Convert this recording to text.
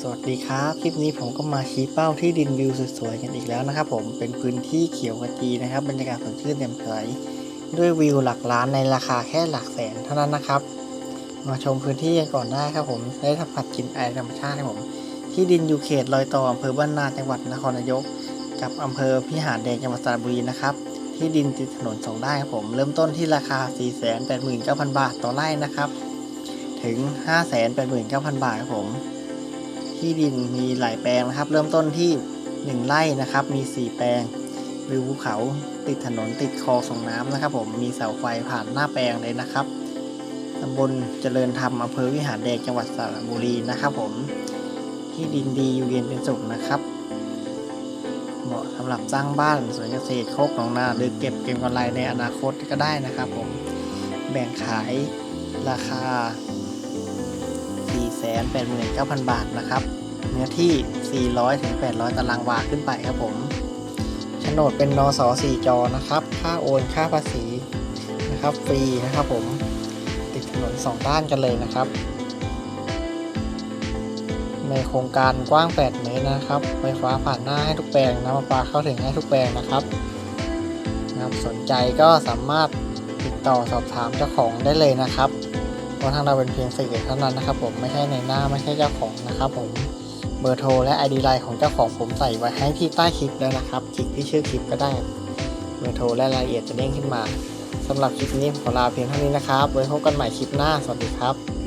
สวัสดีครับ คลิปนี้ผมก็มาชี้เป้าที่ดินวิวสวยๆกันอีกแล้วนะครับผมเป็นพื้นที่เขียวขจีนะครับ บรรยากาศสดชื่นแจ่มใสด้วยวิวหลักล้านในราคาแค่หลักแสนเท่านั้นนะครับ มาชมพื้นที่กันก่อนได้ครับผมได้สัมผัสกลินไอธรรมชาติครับผมที่ดินอยู่เขตรอยต่ออำเภอบ้านนาจังหวัดนครนายก กับอำเภอพิหารแดงจังหวัดสระบุรีนะครับที่ดินติดถนนสองได้ครับผมเริ่มต้นที่ราคา 489,000 บาทต่อไร่นะครับถึง 589,000 บาทครับผม ที่ดินมีหลายแปลงนะครับ เริ่มต้นที่ 1 ไร่นะครับ มี 4 แปลง วิวภูเขาติดถนนติดคลองส่งน้ำนะครับ ผมมีเสาไฟผ่านหน้าแปลงเลยนะครับตำบลเจริญธรรมอำเภอวิหารแดงจังหวัดสระบุรีนะครับ ผมที่ดินดีอยู่เย็นเป็นสุขนะครับ เหมาะสำหรับสร้างบ้านสวนเกษตรโคกหนองนาหรือเก็บเก็งกำไรในอนาคตก็ได้นะครับ ผมแบ่งขายราคา 489,000 บาทนะครับ เนื้อที่ 400ถึง800 ตารางวาขึ้นไปครับผมโฉนดเป็นนส4จอนะครับ ค่าโอนค่าภาษีนะครับ ฟรีนะครับผมติดถนนสองด้านกันเลยนะครับ ในโครงการกว้าง 8 เมตรนะครับ ไฟฟ้าผ่านหน้าให้ทุกแปลงน้ำประปาเข้าถึงให้ทุกแปลงนะครับนะครับ สนใจก็สามารถติดต่อสอบถามเจ้าของได้เลยนะครับ ราะทางเราเป็นเพียงสื่อเท่านั้นนะครับผมไม่ใช่ในหน้าไม่ใช่เจ้าของนะครับผมเบอร์โทรและ ID ไลน์ของเจ้าของผมใส่ไว้ให้ที่ใต้คลิปแล้วนะครับ คลิกที่ชื่อคลิปก็ได้ เบอร์โทรและรายละเอียดจะเด้งขึ้นมาสำหรับคลิปนี้ขอลาเพียงเท่านี้นะครับไว้พบกันใหม่คลิปหน้าสวัสดีครับ